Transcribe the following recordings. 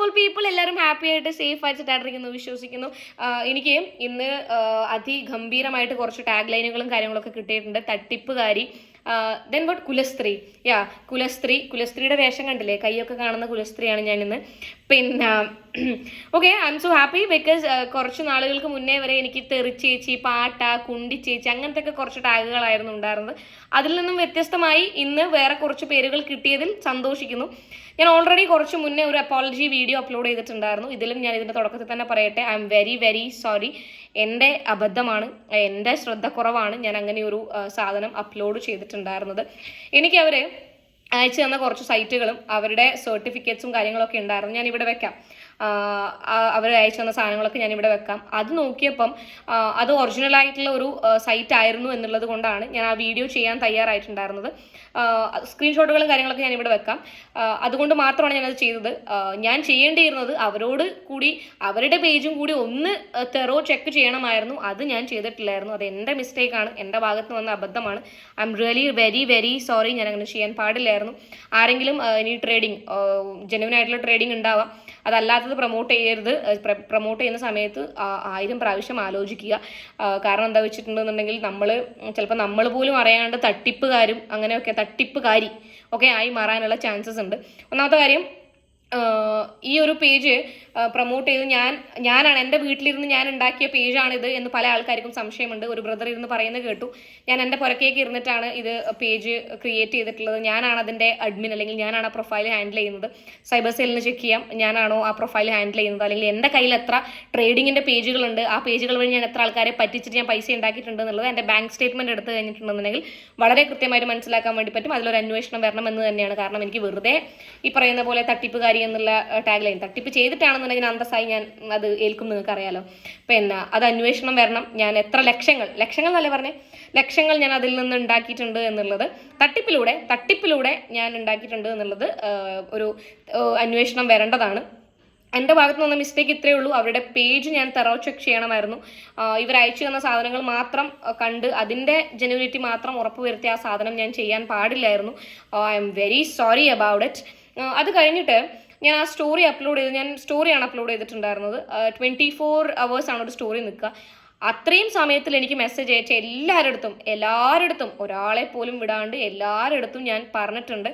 Beautiful people എല്ലാവരും happy ആയിട്ട് safe ആയിട്ടായിട്ടിരിക്കുന്നു വിശ്വസിക്കുന്നു. ആ, എനിക്ക് ഇന്ന് അതിഗംഭീരമായിട്ട് കുറച്ച് ടാഗ് ലൈനുകളും കാര്യങ്ങളൊക്കെ കിട്ടിയിട്ടുണ്ട്. തട്ടിപ്പുകാരി ദെൻ വോട്ട് കുലസ്ത്രീ? യാ കുലസ്ത്രീ കുലസ്ത്രീയുടെ വേഷം കണ്ടില്ലേ? കൈയൊക്കെ കാണുന്ന കുലസ്ത്രീയാണ് ഞാൻ ഇന്ന് പിന്നെ okay I'm so happy because കുറച്ച് നാളുകൾക്ക് മുന്നേ വരെ എനിക്ക് തെറിച്ചേച്ചി പാട്ട കുണ്ടിച്ചേച്ചി അങ്ങനത്തെ ഒക്കെ കുറച്ച് ടാഗുകളായിരുന്നു ഉണ്ടായിരുന്നത്. അതിൽ നിന്നും വ്യത്യസ്തമായി ഇന്ന് വേറെ കുറച്ച് പേരുകൾ കിട്ടിയതിൽ സന്തോഷിക്കുന്നു. ഞാൻ ഓൾറെഡി കുറച്ച് മുന്നേ ഒരു അപ്പോളജി വീഡിയോ അപ്ലോഡ് ചെയ്തിട്ടുണ്ടായിരുന്നു. ഇതിലും ഞാൻ ഇതിന്റെ തുടക്കത്തിൽ തന്നെ പറയട്ടെ I'm very very sorry എന്റെ അബദ്ധമാണ് എന്റെ ശ്രദ്ധക്കുറവാണ് ഞാൻ അങ്ങനെ ഒരു സാധനം അപ്ലോഡ് ചെയ്തിട്ടുണ്ടായിരുന്നത്. എനിക്ക് അവർ അയച്ചു തന്ന കുറച്ച് സൈറ്റുകളും അവരുടെ സർട്ടിഫിക്കറ്റ്സും കാര്യങ്ങളൊക്കെ ഉണ്ടായിരുന്നു. ഞാൻ ഇവിടെ വെക്കാം. അവർ അയച്ചു തന്ന സാധനങ്ങളൊക്കെ ഞാൻ ഇവിടെ വെക്കാം. അത് നോക്കിയപ്പം അത് ഒറിജിനൽ ആയിട്ടുള്ള ഒരു സൈറ്റ് ആയിരുന്നു എന്നുള്ളത് കൊണ്ടാണ് ഞാൻ ആ വീഡിയോ ചെയ്യാൻ തയ്യാറായിട്ടുണ്ടായിരുന്നത്. സ്ക്രീൻഷോട്ടുകളും കാര്യങ്ങളൊക്കെ ഞാൻ ഇവിടെ വെക്കാം അതുകൊണ്ട് മാത്രമാണ് ഞാനത് ചെയ്തത്. ഞാൻ ചെയ്യേണ്ടിയിരുന്നത് അവരോട് കൂടി അവരുടെ പേജും കൂടി ഒന്ന് തെറോ ചെക്ക് ചെയ്യണമായിരുന്നു. അത് ഞാൻ ചെയ്തിട്ടില്ലായിരുന്നു. അത് എന്റെ മിസ്റ്റേക്കാണ് എന്റെ ഭാഗത്ത് വന്ന അബദ്ധമാണ്. I'm really very very sorry ഞാൻ അങ്ങനെ ചെയ്യാൻ പാടില്ലായിരുന്നു. ആരെങ്കിലും ഇനി ട്രേഡിങ് ജെനുവിനായിട്ടുള്ള ട്രേഡിംഗ് ഉണ്ടാവാം. അതല്ലാത്തത് പ്രൊമോട്ട് ചെയ്യരുത്. പ്രൊമോട്ട് ചെയ്യുന്ന സമയത്ത് ആയിരം പ്രാവശ്യം ആലോചിക്കുക. കാരണം എന്താ വെച്ചിട്ടുണ്ടെന്നുണ്ടെങ്കിൽ നമ്മൾ ചിലപ്പോൾ നമ്മൾ പോലും അറിയാണ്ട് തട്ടിപ്പുകാരും അങ്ങനെയൊക്കെ തട്ടിപ്പുകാരി ഒക്കെ ആയി മാറാനുള്ള ചാൻസസ് ഉണ്ട്. ഒന്നാമത്തെ കാര്യം ഈ ഒരു പേജ് പ്രൊമോട്ട് ചെയ്ത് ഞാൻ ഞാനാണ് എന്റെ വീട്ടിലിരുന്ന് ഞാൻ ഉണ്ടാക്കിയ പേജാണിത് എന്ന് പല ആൾക്കാർക്കും സംശയമുണ്ട്. ഒരു ബ്രദർ ഇരുന്ന് പറയുന്നത് കേട്ടു. ഞാൻ എന്റെ പുറക്കേക്ക് ഇരുന്നിട്ടാണ് ഇത് പേജ് ക്രിയേറ്റ് ചെയ്തിട്ടുള്ളത്. ഞാനാണ് അതിന്റെ അഡ്മിൻ അല്ലെങ്കിൽ ഞാനാണ് ആ പ്രൊഫൈൽ ഹാൻഡിൽ ചെയ്യുന്നത്. സൈബർ സെല്ലിന് ചെക്ക് ചെയ്യാം. ഞാനാണോ ആ പ്രൊഫൈൽ ഹാൻഡിൽ ചെയ്യുന്നത്? അല്ലെങ്കിൽ എന്റെ കയ്യിൽ എത്ര ട്രേഡിങ്ങിന്റെ പേജുകളുണ്ട്? ആ പേജുകൾ വഴി ഞാൻ എത്ര ആൾക്കാരെ പറ്റിച്ചിട്ട് ഞാൻ പൈസ ഉണ്ടാക്കിയിട്ടുണ്ട് എന്നുള്ളത് എന്റെ ബാങ്ക് സ്റ്റേറ്റ്മെന്റ് എടുത്ത് കഴിഞ്ഞിട്ടുണ്ടെന്നുണ്ടെങ്കിൽ വളരെ കൃത്യമായിട്ട് മനസ്സിലാക്കാൻ വേണ്ടി പറ്റും. അതിലൊരു അന്വേഷണം വരണം എന്ന് തന്നെയാണ്. കാരണം എനിക്ക് വെറുതെ ഈ പറയുന്ന പോലെ തട്ടിപ്പുകാരി എന്നുള്ള ടാഗ് ലൈൻ തട്ടിപ്പ് ചെയ്തിട്ടാണെന്നുണ്ടെങ്കിൽ അന്തസ്സായി ഞാൻ അത് ഏൽക്കും നിങ്ങൾക്ക് അറിയാലോ. പിന്നെ അത് അന്വേഷണം വരണം. ഞാൻ എത്ര ലക്ഷങ്ങൾ ലക്ഷങ്ങൾ എന്നല്ലേ പറഞ്ഞേ? ലക്ഷങ്ങൾ ഞാൻ അതിൽ നിന്ന് ഉണ്ടാക്കിയിട്ടുണ്ട് എന്നുള്ളത് തട്ടിപ്പിലൂടെ തട്ടിപ്പിലൂടെ ഞാൻ ഉണ്ടാക്കിയിട്ടുണ്ട് എന്നുള്ളത് ഒരു അന്വേഷണം വരേണ്ടതാണ്. എന്റെ ഭാഗത്ത് നിന്ന് മിസ്റ്റേക്ക് ഇത്രയേ ഉള്ളൂ. അവരുടെ പേജ് ഞാൻ തെറോ ചെക്ക് ചെയ്യണമായിരുന്നു. ഇവർ അയച്ചു തന്ന സാധനങ്ങൾ മാത്രം കണ്ട് അതിന്റെ ജെനുവിനിറ്റി മാത്രം ഉറപ്പുവരുത്തി ആ സാധനം ഞാൻ ചെയ്യാൻ പാടില്ലായിരുന്നു. I'm very sorry about it അത് കഴിഞ്ഞിട്ട് ഞാൻ ആ സ്റ്റോറി അപ്ലോഡ് ചെയ്ത് ഞാൻ സ്റ്റോറിയാണ് അപ്ലോഡ് ചെയ്തിട്ടുണ്ടായിരുന്നത്. ട്വന്റി ഫോർ അവേഴ്സാണ് ഒരു സ്റ്റോറി നിൽക്കുക. അത്രയും സമയത്തിൽ എനിക്ക് മെസ്സേജ് അയച്ച എല്ലാവരുടെ അടുത്തും എല്ലാവരുടെ അടുത്തും ഒരാളെ പോലും വിടാണ്ട് എല്ലാവരുടെ അടുത്തും ഞാൻ പറഞ്ഞിട്ടുണ്ട്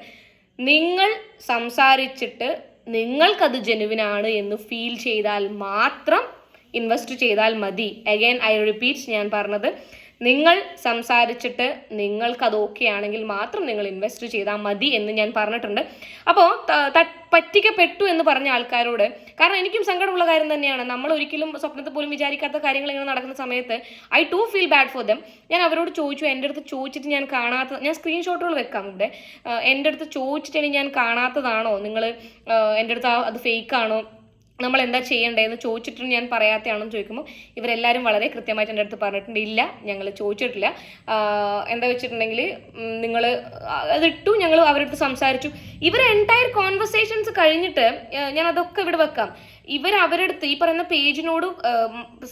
നിങ്ങൾ സംസാരിച്ചിട്ട് നിങ്ങൾക്കത് ജെനുവിനാണ് എന്ന് ഫീൽ ചെയ്താൽ മാത്രം ഇൻവെസ്റ്റ് ചെയ്താൽ മതി. അഗൈൻ ഐ റിപ്പീറ്റ് ഞാൻ പറഞ്ഞത് നിങ്ങൾ സംസാരിച്ചിട്ട് നിങ്ങൾക്കത് ഓക്കെ ആണെങ്കിൽ മാത്രം നിങ്ങൾ ഇൻവെസ്റ്റ് ചെയ്താൽ മതി എന്ന് ഞാൻ പറഞ്ഞിട്ടുണ്ട്. അപ്പോൾ പറ്റിക്കപ്പെട്ടു എന്ന് പറഞ്ഞ ആൾക്കാരോട് കാരണം എനിക്കും സങ്കടമുള്ള കാര്യം തന്നെയാണ്. നമ്മൾ ഒരിക്കലും സ്വപ്നത്തിൽ പോലും വിചാരിക്കാത്ത കാര്യങ്ങൾ ഇങ്ങനെ നടക്കുന്ന സമയത്ത് I too feel bad for them ഞാൻ അവരോട് ചോദിച്ചു എന്റെ അടുത്ത് ചോദിച്ചിട്ട് ഞാൻ കാണാത്ത ഞാൻ സ്ക്രീൻഷോട്ടുകൾ വെക്കാം ഇവിടെ. എന്റെ അടുത്ത് ചോദിച്ചിട്ട് ഇനി ഞാൻ കാണാത്തതാണോ? നിങ്ങൾ എന്റെ അടുത്ത് അത് ഫേക്ക് ആണോ? നമ്മൾ എന്താ ചെയ്യേണ്ടതെന്ന് ചോദിച്ചിട്ടും ഞാൻ പറയാത്തയാണെന്ന് ചോദിക്കുമ്പോൾ ഇവരെല്ലാവരും വളരെ കൃത്യമായിട്ട് എന്റെ അടുത്ത് പറഞ്ഞിട്ടുണ്ട് ഇല്ല ഞങ്ങൾ ചോദിച്ചിട്ടില്ല. എന്താ വെച്ചിട്ടുണ്ടെങ്കിൽ നിങ്ങൾ അതിട്ടു ഞങ്ങൾ അവരടുത്ത് സംസാരിച്ചു. ഇവർ എന്റയർ കോൺവെർസേഷൻസ് കഴിഞ്ഞിട്ട് ഞാൻ അതൊക്കെ ഇവിടെ വെക്കാം. ഇവർ അവരടുത്ത് ഈ പറയുന്ന പേജിനോട്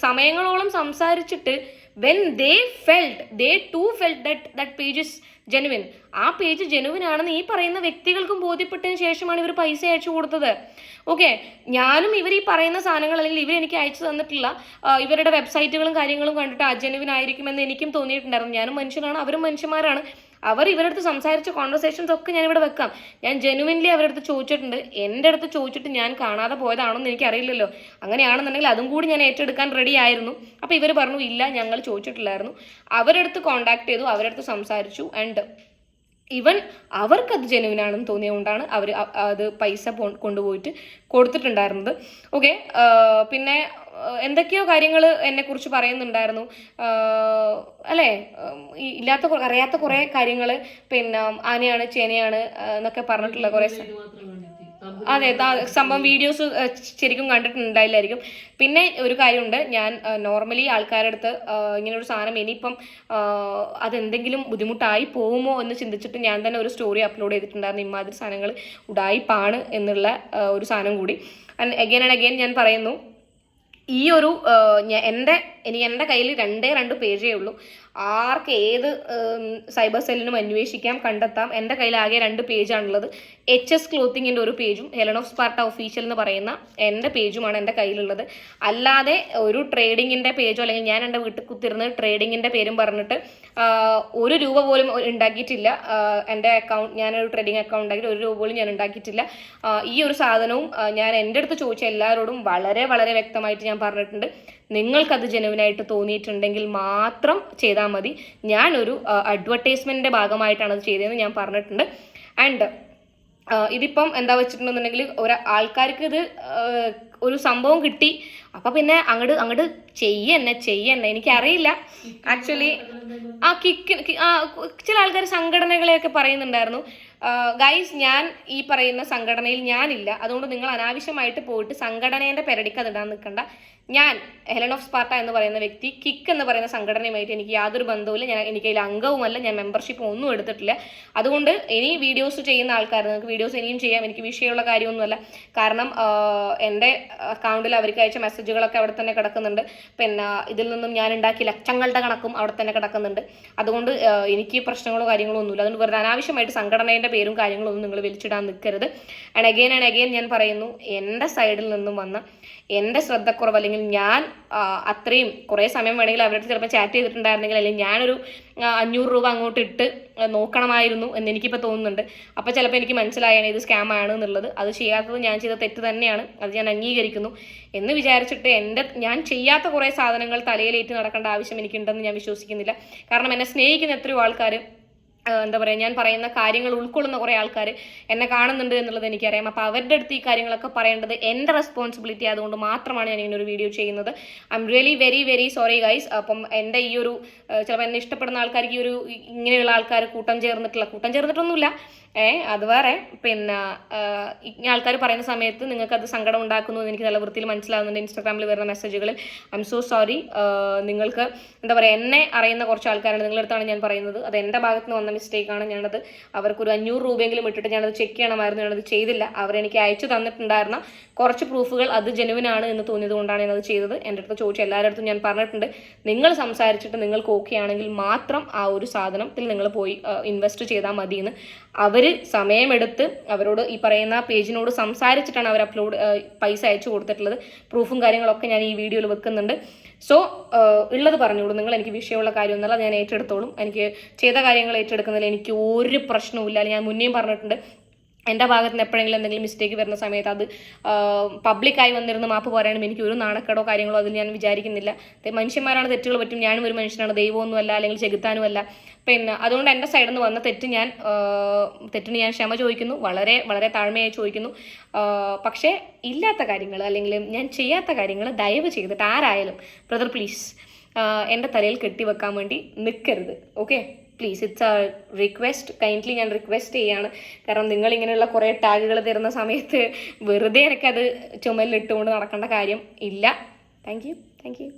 സമയങ്ങളോളം സംസാരിച്ചിട്ട് when they felt they too felt that that page is genuine ആ പേജ് ജെനുവിൻ ആണെന്ന് ഈ പറയുന്ന വ്യക്തികൾക്കും ബോധ്യപ്പെട്ടതിന് ശേഷമാണ് ഇവർ പൈസ അയച്ചു കൊടുത്തത്. ഓക്കെ ഞാനും ഇവർ ഈ പറയുന്ന സാധനങ്ങൾ അല്ലെങ്കിൽ ഇവർ എനിക്ക് അയച്ചു തന്നിട്ടില്ല ആ, ഇവരുടെ വെബ്സൈറ്റുകളും കാര്യങ്ങളും കണ്ടിട്ട് അജെനുവിൻ ആയിരിക്കുമെന്ന് എനിക്കും തോന്നിയിട്ടുണ്ടായിരുന്നു. ഞാനും മനുഷ്യനാണ് അവരും മനുഷ്യന്മാരാണ്. അവർ ഇവരുടെ അടുത്ത് സംസാരിച്ച കോൺവെർസേഷൻസ് ഒക്കെ ഞാൻ ഇവിടെ വെക്കാം. ഞാൻ ജെനുവിൻലി അടുത്ത് ചോദിച്ചിട്ടുണ്ട്. എന്റെ അടുത്ത് ചോദിച്ചിട്ട് ഞാൻ കാണാതെ പോയതാണെന്ന് എനിക്ക് അറിയില്ലല്ലോ അങ്ങനെയാണെന്നുണ്ടെങ്കിൽ അതും കൂടി ഞാൻ ഏറ്റെടുക്കാൻ റെഡി ആയിരുന്നു. അപ്പോൾ ഇവർ പറഞ്ഞു ഇല്ല ഞങ്ങൾ ചോദിച്ചിട്ടില്ലായിരുന്നു. അവരടുത്ത് കോൺടാക്ട് ചെയ്തു അവരടുത്ത് സംസാരിച്ചു ആൻഡ് ഇവൻ അവർക്കത് ജെനുവിനാണെന്ന് തോന്നിയതുകൊണ്ടാണ് അവർ അത് പൈസ കൊണ്ടുപോയിട്ട് കൊടുത്തിട്ടുണ്ടായിരുന്നത്. ഓക്കെ പിന്നെ എന്തൊക്കെയോ കാര്യങ്ങൾ എന്നെക്കുറിച്ച് പറയുന്നുണ്ടായിരുന്നു. അല്ലേ? ഇല്ലാത്ത അറിയാത്ത കുറേ കാര്യങ്ങൾ പിന്നെ ആനയാണ് ചേനയാണ് എന്നൊക്കെ പറഞ്ഞിട്ടുള്ള കുറേ അതെ സംഭവം വീഡിയോസ് ശരിക്കും കണ്ടിട്ടുണ്ടായില്ലായിരിക്കും. പിന്നെ ഒരു കാര്യമുണ്ട് ഞാൻ നോർമലി ആൾക്കാരുടെ അടുത്ത് ഇങ്ങനെ ഒരു സാധനം ഇനിയിപ്പം അതെന്തെങ്കിലും ബുദ്ധിമുട്ടായി പോകുമോ എന്ന് ചിന്തിച്ചിട്ട് ഞാൻ തന്നെ ഒരു സ്റ്റോറി അപ്ലോഡ് ചെയ്തിട്ടുണ്ടായിരുന്നു. ഇമാതിരി സാധനങ്ങൾ ഉടായിപ്പാണ് എന്നുള്ള ഒരു സാധനം കൂടി. ആൻഡ് അഗൈൻ ആൻഡ് അഗൈൻ ഞാൻ പറയുന്നു ഈ ഒരു എന്റെ എനിക്ക് എന്റെ കയ്യിൽ രണ്ടേ രണ്ട് പേജേ ഉള്ളൂ. ആർക്ക് ഏത് സൈബർ സെല്ലിനും അന്വേഷിക്കാം കണ്ടെത്താം. എന്റെ കയ്യിൽ ആകെ രണ്ട് പേജാണുള്ളത്. എച്ച് എസ് ക്ലോത്തിങ്ങിന്റെ ഒരു പേജും ഹെലൻ ഓഫ് സ്പാർട്ട ഒഫീഷ്യൽ എന്ന് പറയുന്ന എന്റെ പേജുമാണ് എന്റെ കയ്യിലുള്ളത്. അല്ലാതെ ഒരു ട്രേഡിങ്ങിന്റെ പേജോ അല്ലെങ്കിൽ ഞാൻ എന്റെ വീട്ടിൽ കുത്തിരുന്ന് ട്രേഡിങ്ങിന്റെ പേരും പറഞ്ഞിട്ട് ഒരു രൂപ പോലും ഉണ്ടാക്കിയിട്ടില്ല. എന്റെ അക്കൗണ്ട് ഞാനൊരു ട്രേഡിംഗ് അക്കൗണ്ട് ഉണ്ടാക്കിയിട്ട് ഒരു രൂപ പോലും ഞാൻ ഉണ്ടാക്കിയിട്ടില്ല. ഈ ഒരു സാധനവും ഞാൻ എന്റെ അടുത്ത് ചോദിച്ച എല്ലാവരോടും വളരെ വളരെ വ്യക്തമായിട്ട് ഞാൻ പറഞ്ഞിട്ടുണ്ട്. നിങ്ങൾക്കത് ജനുവിനായിട്ട് തോന്നിയിട്ടുണ്ടെങ്കിൽ മാത്രം ചെയ്താൽ മതി. ഞാനൊരു അഡ്വർടൈസ്മെന്റിന്റെ ഭാഗമായിട്ടാണ് അത് ചെയ്തതെന്ന് ഞാൻ പറഞ്ഞിട്ടുണ്ട്. ആൻഡ് ഇതിപ്പം എന്താ വെച്ചിട്ടുണ്ടെന്നുണ്ടെങ്കിൽ ഒരു ആൾക്കാർക്ക് ഇത് ഒരു സംഭവം കിട്ടി. അപ്പം പിന്നെ അങ്ങോട്ട് അങ്ങോട്ട് ചെയ്യന്നെ ചെയ്യന്നെ. എനിക്കറിയില്ല. ആക്ച്വലി ആ കിക്ക് ചില ആൾക്കാർ സംഘടനകളെയൊക്കെ പറയുന്നുണ്ടായിരുന്നു. ഗൈസ് ഞാൻ ഈ പറയുന്ന സംഘടനയിൽ ഞാനില്ല. അതുകൊണ്ട് നിങ്ങൾ അനാവശ്യമായിട്ട് പോയിട്ട് സംഘടനേന്റെ അത് ഇടാൻ നിൽക്കണ്ട. ഞാൻ ഹെലൻ ഓഫ് സ്പാർട്ട എന്ന് പറയുന്ന വ്യക്തി കിക്ക് എന്ന് പറയുന്ന സംഘടനയുമായിട്ട് എനിക്ക് യാതൊരു ബന്ധവുമില്ല. ഞാൻ എനിക്ക് അതിൽ അംഗവുമല്ല. ഞാൻ മെമ്പർഷിപ്പ് ഒന്നും എടുത്തിട്ടില്ല. അതുകൊണ്ട് ഇനി വീഡിയോസ് ചെയ്യുന്ന ആൾക്കാർ നിങ്ങൾക്ക് വീഡിയോസ് ഇനിയും ചെയ്യാം. എനിക്ക് വിഷയമുള്ള കാര്യമൊന്നുമല്ല. കാരണം എന്റെ അക്കൗണ്ടിൽ അവർക്ക് അയച്ച മെസ്സേജുകളൊക്കെ അവിടെ തന്നെ കിടക്കുന്നുണ്ട്. പിന്നെ ഇതിൽ നിന്നും ഞാൻ ഉണ്ടാക്കിയ ലക്ഷങ്ങളുടെ കണക്കും അവിടെ തന്നെ കിടക്കുന്നുണ്ട്. അതുകൊണ്ട് എനിക്ക് പ്രശ്നങ്ങളോ കാര്യങ്ങളോ ഒന്നുമില്ല. അതുകൊണ്ട് വെറുതെ അനാവശ്യമായിട്ട് സംഘടനയുടെ പേരും കാര്യങ്ങളൊന്നും നിങ്ങൾ വലിച്ചിടാൻ നിൽക്കരുത്. ആൻഡ് അഗെയിൻ ആൻഡ് അഗെയിൻ ഞാൻ പറയുന്നു എന്റെ സൈഡിൽ നിന്നും വന്ന എന്റെ ശ്രദ്ധക്കുറവ് അല്ലെങ്കിൽ ഞാൻ അത്രയും കുറേ സമയം വേണമെങ്കിൽ അവരുടെ ചിലപ്പോൾ ചാറ്റ് ചെയ്തിട്ടുണ്ടായിരുന്നെങ്കിൽ അല്ലെങ്കിൽ ഞാനൊരു അഞ്ഞൂറ് രൂപ അങ്ങോട്ട് ഇട്ട് നോക്കണമായിരുന്നു എന്ന് എനിക്കിപ്പോൾ തോന്നുന്നുണ്ട്. അപ്പോൾ ചിലപ്പോൾ എനിക്ക് മനസ്സിലായാണ് ഇത് സ്കാം ആണ് എന്നുള്ളത്. അത് ചെയ്യാത്തത് ഞാൻ ചെയ്ത തെറ്റ് തന്നെയാണ്. അത് ഞാൻ അംഗീകരിക്കുന്നു. എന്ന് വിചാരിച്ചിട്ട് എന്റെ ഞാൻ ചെയ്യാത്ത കുറേ സാധനങ്ങൾ തലയിലേറ്റ് നടക്കേണ്ട ആവശ്യം എനിക്കുണ്ടെന്ന് ഞാൻ വിശ്വസിക്കുന്നില്ല. കാരണം എന്നെ സ്നേഹിക്കുന്ന എത്രയോ ആൾക്കാർ എന്താ പറയുക ഞാൻ പറയുന്ന കാര്യങ്ങൾ ഉൾക്കൊള്ളുന്ന കുറേ ആൾക്കാർ എന്നെ കാണുന്നുണ്ട് എന്നുള്ളത് എനിക്കറിയാം. അപ്പോൾ അവരുടെ അടുത്ത് ഈ കാര്യങ്ങളൊക്കെ പറയേണ്ടത് എന്റെ റെസ്പോൺസിബിലിറ്റി ആയതുകൊണ്ട് മാത്രമാണ് ഞാൻ ഇങ്ങനെ ഒരു വീഡിയോ ചെയ്യുന്നത്. I'm really very very sorry guys അപ്പം എന്റെ ഈ ഒരു ചിലപ്പോൾ എന്നെ ഇഷ്ടപ്പെടുന്ന ആൾക്കാർക്ക് ഈ ഒരു ഇങ്ങനെയുള്ള ആൾക്കാർ കൂട്ടം ചേർന്നിട്ടുള്ള കൂട്ടം ചേർന്നിട്ടൊന്നുമില്ല. ഏ അത് വേറെ. പിന്നെ ഇങ്ങനെ ആൾക്കാർ പറയുന്ന സമയത്ത് നിങ്ങൾക്ക് അത് സങ്കടം ഉണ്ടാക്കുന്നു എന്ന് എനിക്ക് നല്ല വൃത്തിയിൽ മനസ്സിലാകുന്നുണ്ട് ഇൻസ്റ്റാഗ്രാമിൽ വരുന്ന മെസ്സേജുകളിൽ ഐ എം സോ സോറി നിങ്ങൾക്ക് എന്താ പറയുക എന്നെ അറിയുന്ന കുറച്ച് ആൾക്കാരാണ് നിങ്ങളുടെ അടുത്താണ് ഞാൻ പറയുന്നത്. അത് എന്റെ ഭാഗത്ത് നിന്ന് വന്ന മിസ്റ്റേക്കാണ് ഞാനത്. അവർക്കൊരു അഞ്ഞൂറ് രൂപയെങ്കിലും ഇട്ടിട്ട് ഞാനത് ചെക്ക് ചെയ്യണമായിരുന്നു. ഞാനത് ചെയ്തില്ല. അവരെനിക്ക് അയച്ചു തന്നിട്ടുണ്ടായിരുന്ന കുറച്ച് പ്രൂഫുകൾ അത് ജെനുവിൻ ആണ് എന്ന് തോന്നിയത് കൊണ്ടാണ് ഞാനത് ചെയ്തത്. എന്റെ അടുത്ത് ചോദിച്ച എല്ലാവരുടെ അടുത്തും ഞാൻ പറഞ്ഞിട്ടുണ്ട്. നിങ്ങൾ സംസാരിച്ചിട്ട് നിങ്ങൾക്ക് ഓക്കെ ആണെങ്കിൽ മാത്രം ആ ഒരു സാധനത്തിൽ നിങ്ങൾ പോയി ഇൻവെസ്റ്റ് ചെയ്താൽ മതിയെന്ന് അവർ സമയമെടുത്ത് അവരോട് ഈ പറയുന്ന പേജിനോട് സംസാരിച്ചിട്ടാണ് അവർ അപ്ലോഡ് പൈസ അയച്ചു കൊടുത്തിട്ടുള്ളത്. പ്രൂഫും കാര്യങ്ങളൊക്കെ ഞാൻ ഈ വീഡിയോയിൽ വെക്കുന്നുണ്ട്. സോ ഉള്ളത് പറഞ്ഞോളൂ നിങ്ങൾ എനിക്ക് വിഷയമുള്ള കാര്യമൊന്നുമല്ല ഞാൻ ഏറ്റെടുത്തോളും. എനിക്ക് ചെയ്ത കാര്യങ്ങൾ ഏറ്റെടുക്കുന്നതിൽ എനിക്ക് ഒരു പ്രശ്നവും ഇല്ല ഞാൻ മുന്നേയും പറഞ്ഞിട്ടുണ്ട്. എന്റെ ഭാഗത്ത് നിന്ന് എപ്പോഴെങ്കിലും എന്തെങ്കിലും മിസ്റ്റേക്ക് വരുന്ന സമയത്ത് അത് പബ്ലിക്കായി വന്നിരുന്ന മാപ്പ് പറയാനും എനിക്ക് ഒരു നാണക്കേടോ കാര്യങ്ങളോ അതിൽ ഞാൻ വിചാരിക്കുന്നില്ല. മനുഷ്യന്മാരാണ് തെറ്റുകൾ പറ്റും. ഞാനും ഒരു മനുഷ്യനാണ്. ദൈവമൊന്നുമല്ല അല്ലെങ്കിൽ ചെകുത്താനുമല്ല. പിന്നെ അതുകൊണ്ട് എന്റെ സൈഡിൽ നിന്ന് വന്ന തെറ്റ് ഞാൻ തെറ്റിന് ഞാൻ ക്ഷമ ചോദിക്കുന്നു. വളരെ വളരെ താഴ്മയായി ചോദിക്കുന്നു. പക്ഷേ ഇല്ലാത്ത കാര്യങ്ങൾ അല്ലെങ്കിൽ ഞാൻ ചെയ്യാത്ത കാര്യങ്ങൾ ദയവ് ചെയ്തിട്ട് ആരായാലും ബ്രദർ പ്ലീസ് എന്റെ തലയിൽ കെട്ടിവെക്കാൻ വേണ്ടി നിൽക്കരുത്. Okay please it's a request kindly ഞാൻ റിക്വസ്റ്റ് ചെയ്യാണ്. കാരണം നിങ്ങൾ ഇങ്ങനെയുള്ള കുറേ ടാഗുകൾ തരുന്ന സമയത്ത് വെറുതെ എനിക്കത് ചുമലിലിട്ടുകൊണ്ട് നടക്കേണ്ട കാര്യം ഇല്ല. Thank you thank you